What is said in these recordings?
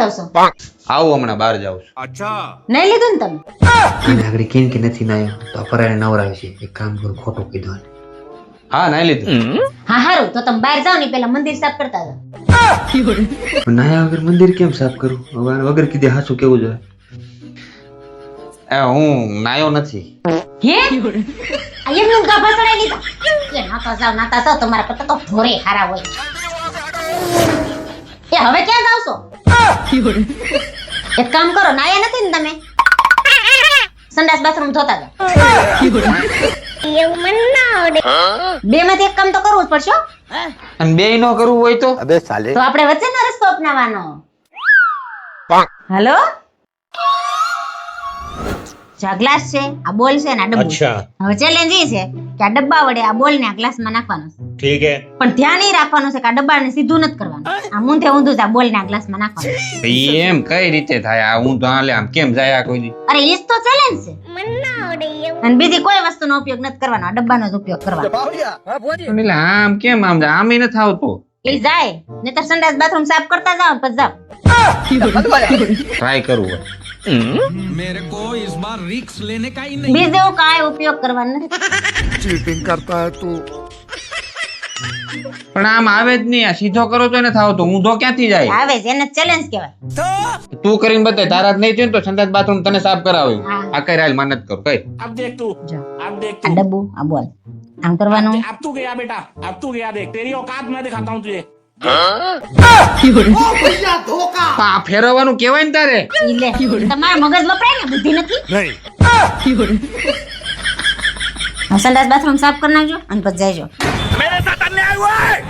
જાવ છો આવું હમણાં બહાર જાઉં છું. નહીં લીધું ને તમે? અને આગળ કેમ કે નથી નાયો તો પરાણે નવરાવે છે. એક કામ કરું ખોટું કીધું આને. હા નાઈ લીધું. હા હારું. તો તમે બહાર જાઓ ને પેલા મંદિર સાફ કરતા જાઓ. પણ નાયા વગર મંદિર કેમ સાફ કરું? હવે આને વગર કીધે હાચું કેવું જોઈએ? એ હું નાયો નથી. હે? આ એમનું ગાભા ચડાઈ લીધા એ નાતા જાવ નાતા જાવ તમારા પતા તો ઢોરે હારા હોય. એ હવે ક્યાં જાવ છો એક કામ કરો નાયા નથી ને તમે? સંડાસ બાથરૂમ ધોતા જાઓ. બે માંથી એક કામ તો કરવું જ પડશે અને બે નો કરવું હોય તો? તો આપણે વચ્ચેનો રસ્તો અપનાવવાનો. હાલો? આ ગ્લાસ છે આ બોલ છે ને આ ડબ્બુ. છે. હવે ચેલેન્જ એ છે કે આ ડબ્બા વડે આ બોલ ને આ ગ્લાસમાં નાખવાનો છે. ठीक है પણ ધ્યાન એ રાખવાનું છે કે આ ડબ્બાને સીધું નથી કરવાનું આ મૂંધે ઊંધું જ આ બોલ ને આ ગ્લાસમાં નાખવાનું ઈ એમ કઈ રીતે થાય આ હું તો હાલે આમ કેમ જાય આ કોઈ દી અરે ઈ જ તો ચેલેન્જ છે અને બીજી કોઈ વસ્તુનો ઉપયોગ નથી કરવાનો આ ડબ્બાનો જ ઉપયોગ કરવાનો પણ એટલે આમ કેમ આમ જાય? આમ નથી આવતો એ જાય નહીતર સંડાસ બાથરૂમ સાફ કરતા જાઓ ને પછી જાઓ ટ્રાય કરવું હોય બીજો કાંઈ ઉપયોગ કરવાનો નથી चीटिंग करता है तू પણ આમ આવે જ નહીં આ સીધો કરો તો નથી આવતો ઊંધો ક્યાંથી જાય આવે છે એને ચેલેન્જ કહેવાય તું કરીને બતાય તારા જ નહીં થયું ને તો સંડાસ બાથરૂમ તને સાફ કરાવ્યું હા. આ કઈ હાલ માનત કર કઈ अब देख तू જો अब देख આ ડબ્બુ આ બોલ આમ કરવાનું अब तू गया बेटा अब तू गया देख तेरी औकात मैं दिखाता हूँ तुझे આ ફેરવવાનું કેવાય ને તારે ઈ લે તમારા મગજ વપરાય ને બુદ્ધિ નથી नहीं હવે સંડાસ બાથરૂમ સાફ કરી નાખજો અને પછી જઈજો मेरे साथ अन्याय हुआ है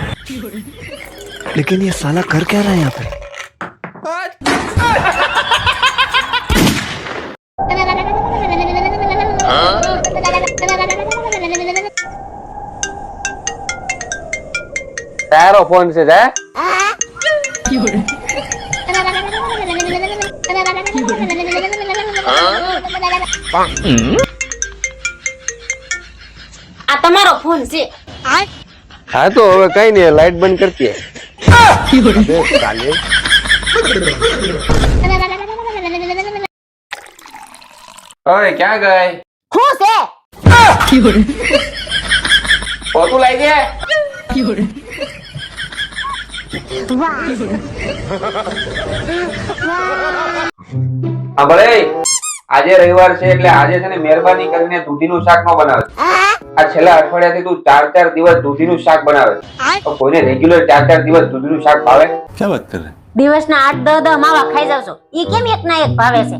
लेकिन ये साला कर क्या रहा है यहाँ पे તારો ફોન છે જા આ તમારો ફોન છે હા તો હવે કઈ નહીં લાઈટ બંધ કરતી હવે ક્યાં ગઈ શું છે પોતું લાવી દે હા ભલે આજે રવિવાર છે એટલે આજે છે ને મહેરબાની કરીને દૂધીનું શાક ન બનાવે આ છેલ્લા અઠવાડિયાથી તું ચાર ચાર દિવસ દૂધીનું શાક બનાવે તો કોઈને રેગ્યુલર ચાર ચાર દિવસ દૂધીનું શાક ભાવે? દિવસના આઠ દહ દહ માવા ખાઈ જાવ છો. ઈ કેમ એક ના એક ભાવે છે?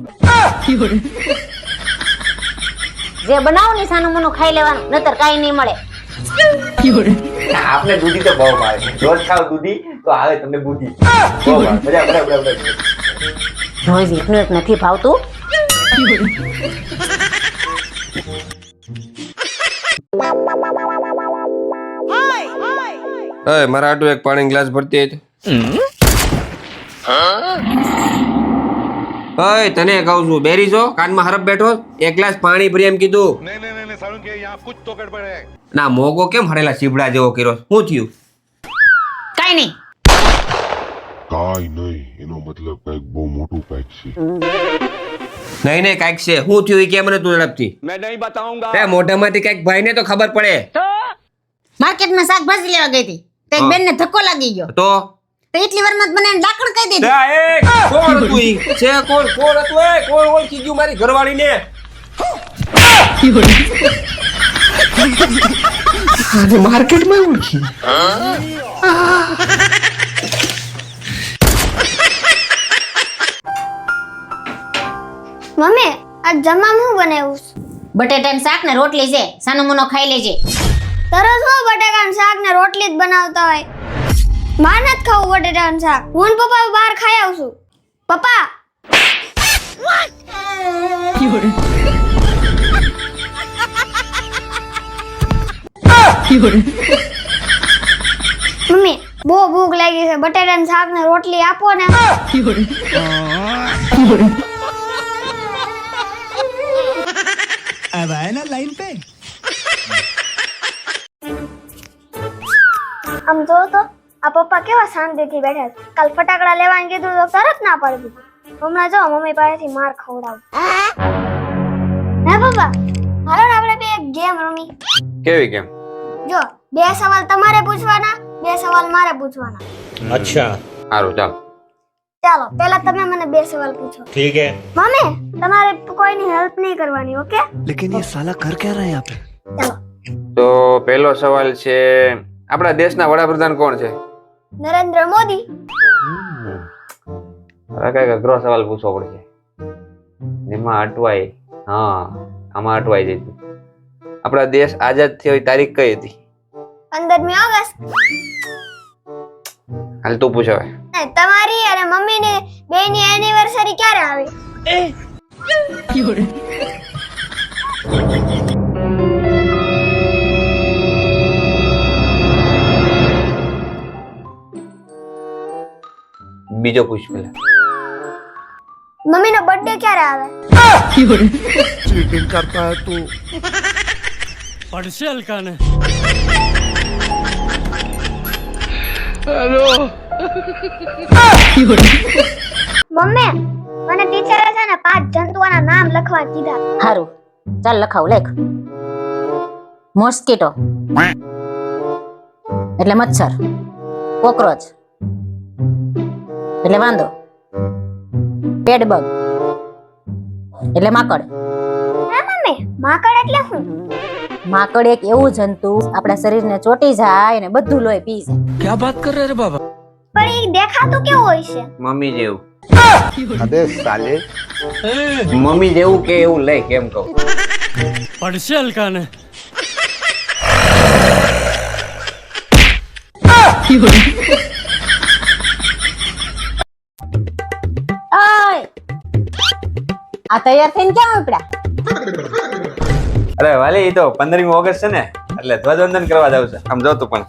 જે બનાવો ને સાનું મનું ખાઈ લેવાનું નતર કાઈ નહીં મળે. આપને દૂધી તો બહુ ભાવે રોજ ખાવ દૂધી તો આવે તમને બુદ્ધિ. રોજ એકનું એક નથી ભાવતું. મારા આટલું એક પાણી ગ્લાસ ભરતી તને કહું છું બેરી છો કાનમાં હરફ બેઠો એક ગ્લાસ પાણી ભરી એમ કીધું. ના મોગો કેમ હરેલા ચીબડા જેવો કર્યો શું થયું? કઈ નહીં. કાઈ નહીં એનો મતલબ કંઈક બહુ મોટું કંઈક છે. નહીં નહીં કાંઈક છે. શું થયું કે મને તું ઝડપથી. મેં નહીં બતાઉંગા તે મોઢામાંથી કાંઈક ભાઈને તો ખબર પડે. માર્કેટમાં શાકભાજી લેવા ગઈ હતી. તો એક બેનને ધક્કો લાગી ગયો. તો? તો એટલી વારમાં જ મને એને લાકડ કહી દીધી. કોણ હતું છે કોણ કોણ હતું એ? કોણ ઓળખી ગયું મારી ઘરવાળીને? માર્કેટમાં ઓળખી? મમ્મી આ જમવામાં હું બનાવ્યું બટેટાનું શાક ને રોટલી છે. સાનો મુનો ખાઈ લેજે. તરત હું બટાકાનું શાક ને રોટલી જ બનાવતા હોય. માર નથી ખાવું બટેટાનું શાક. હું ને પપ્પા બહાર ખાઈ આવશું. પપ્પા! મમ્મી બહુ ભૂખ લાગી છે. બટાટાનું શાક ને રોટલી આપો ને. લાઈન પે. આમ જો તો આ પપ્પા કેવા શાંતિથી બેઠા છે. કાલ ફટાકડા લેવાનું કીધું તો તરત ના પાડી હમણાં જો મમ્મી પાસેથી માર ખવડાવું. ના પપ્પા હાલો ને આપણે બે ગેમ રમી. કેવી ગેમ જો બે સવાલ તમારે પૂછવાના બે સવાલ મારે પૂછવાના. અચ્છા. સારું ચાલો. ચાલો પહેલા તમે મને બે સવાલ પૂછો ठीक है મમ્મી તમારે કોઈની હેલ્પ નહીં કરવાની ઓકે लेकिन ये साला कर क्या रहा है यहाँ पे ચાલો તો પહેલો સવાલ છે આપણા દેશના વડાપ્રધાન કોણ છે નરેન્દ્ર મોદી હવે કઈક અઘરો સવાલ પૂછવો પડશે એમાં અટવાય હા આમાં અટવાઈ જઈશું આપણા દેશ આઝાદ થયો એ તારીખ કઈ હતી પંદરમી ઓગસ્ટ હાલ તું પૂછ હવે ને તમારી અને મમ્મીની બેની એનિવર્સરી ક્યારે આવે બીજો પૂછ પેલા મમ્મીનો બર્થડે ક્યારે આવે ચીટિંગ કરતા હે તું પડશે અલકાને હેલો મમ્મી મને ટીચરે છે ને પાંચ જંતુઓના નામ લખવા કીધા. હારું ચાલ લખાવ લેખ. મોસ્કીટો એટલે મચ્છર. કોકરોચ. એટલે વાંદો. પેડબગ. એટલે માકડ. ના મમ્મી માકડ એટલે શું માકડ એક એવું જંતુ આપણા શરીરને ચોટી જાય અને બધું લોહી પી જાય. ક્યાં વાત કરે રે બાબા? પણ એ દેખાતું કેવું હોય છે? મમ્મી જેવું. સાલે. મમ્મી જેવું કે એવું લે કેમ કહું? પડશે અલકાને આ તૈયાર થઈને ક્યાં ઉપડ્યા? અરે વાલી એ તો પંદરમી ઓગસ્ટ છે ને એટલે ધ્વજવંદન કરવા જાવ છે. સમજો તું પણ.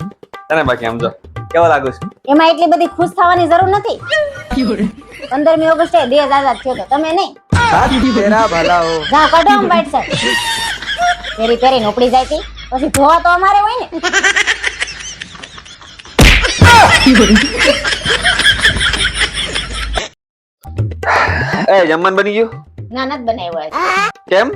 તને બાકી સમજો કેવા લાગો છો? એમાં એટલી બધી ખુશ થવાની જરૂર નથી. પંદરમી ઓગસ્ટે દેશ આઝાદ થયો તો તમે નહીં. તેરા ભલા હો પેરી પેરી નોકડી જાય તી. પછી ધોવા તો અમારે હોય ને. એ જમવાનું બની ગયું? ના નત બનાવ્યું કેમ?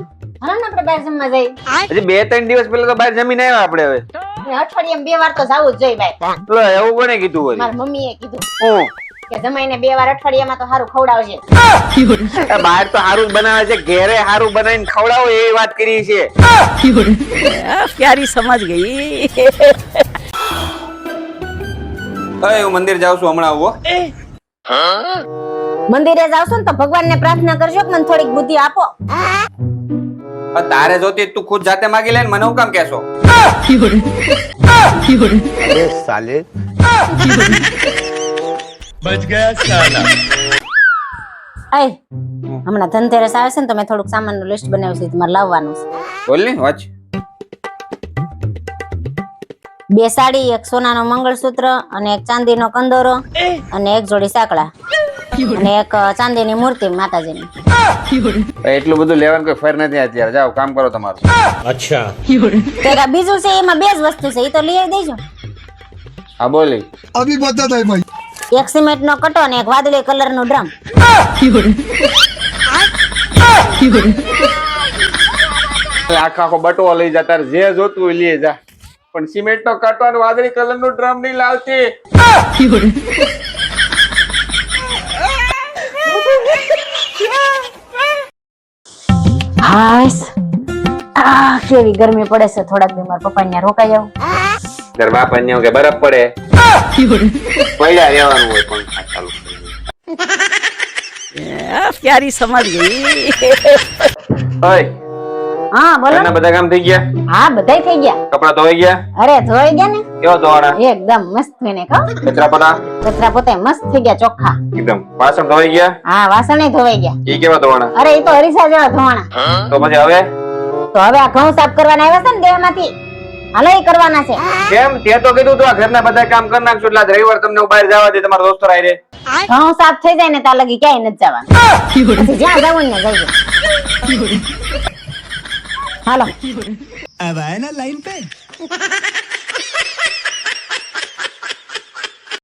હરણ આપણે બહાર જમવા જઈ હજી બે ત્રણ દિવસ પહેલા તો બહાર જમીને આવ્યા આપણે હવે. અઠવાડિયામાં બે વાર તો જવું જ જોઈએ ભાઈ. લે એવું કોને કીધું હોય મારી મમ્મીએ કીધું હું? કે જમાઈને બે વાર અઠવાડિયામાં તો સારું ખવડાવજે. બહાર તો સારું બનાવે છે ઘેરે સારું બનાવીને ખવડાવો એ વાત કરી છે. ક્યારી સમજ ગઈ. અરે હું મંદિર જાઉં છું હમણાં આવો મંદિરે જાવ છો ને તો ભગવાન ને પ્રાર્થના કરજો કે મને થોડીક બુદ્ધિ આપો. તારે જોતી તું ખુદ જાતે માગી લે મને હું કામ કેશો સાલે બચ ગયા આય હમણાં ધનતેરસ આવે છે ને તો મેં થોડુંક સામાનનું લિસ્ટ બનાવ્યું છે તમારે લાવવાનું છે. બોલ ને વાચ. બે સાડી એક સોનાનો મંગળસૂત્ર અને એક ચાંદીનો કંદોરો અને એક જોડી સાંકળા અને એક ચાંદીની મૂર્તિ માતાજીની. એટલું બધું લેવાનું કોઈ ફેર નથી અત્યારે. જાઓ કામ કરો તમારું. અચ્છા. તેરા બીજું છે એમાં બે જ વસ્તુ છે એ તો લઈ દેજો. હા બોલી. અભી બતા દે ભાઈ. એક સિમેન્ટ નો કટો અને એક વાદળી કલર નો ડ્રમ આખા આખો બટવો લઈ જા તારે જે જોતું હોય લઈ જા. પણ સિમેન્ટ નો કટો અને વાદળી કલર નો ડ્રમ નહીં લાવતી. હાસ આ કેવી ગરમી પડે છે. થોડાક દિવસ મારા પપ્પા ત્યાં રોકાઈ આવું. તાર બાપા ને કે બરફ પડે. પડ્યા રહેવાનું હોય પંખા ચાલુ ક્યારે સમજ ગઈ ઓય. હા બોલો ઘરના બધા કામ થઈ ગયા? હા બધાય થઈ ગયા. કપડા ધોઈ ગયા? અરે ધોઈ ગયા ને? કેવો ધોવાના? એકદમ મસ્ત થઈને કહો. કચરા પોતા? કચરા પોતે મસ્ત થઈ ગયા ચોખ્ખા. એકદમ. વાસણ ધોઈ ગયા? હા વાસણ ધોવાઈ ગયા. ઈ કેવા ધોવાના? અરે એ તો હરીસા જેવા ધોવાણા તો પછી હવે? તો હવે આ ઘઉં સાફ કરવાના આવ્યા છે ને દેવામાંથી હાલો એ કરવાના છે. કેમ? તે તો કીધું તું આ ઘરના બધા કામ કરી નાખશું એટલે આજ રવિવાર તમને બહાર જવા દે તમારા દોસ્તો આવી રે ઘઉં સાફ થઈ જાય ને ત્યાં લગી ક્યાંય નથી જવાનું. જ્યાં જવું ને જઈજો હાલો अब आए ना लाइन पे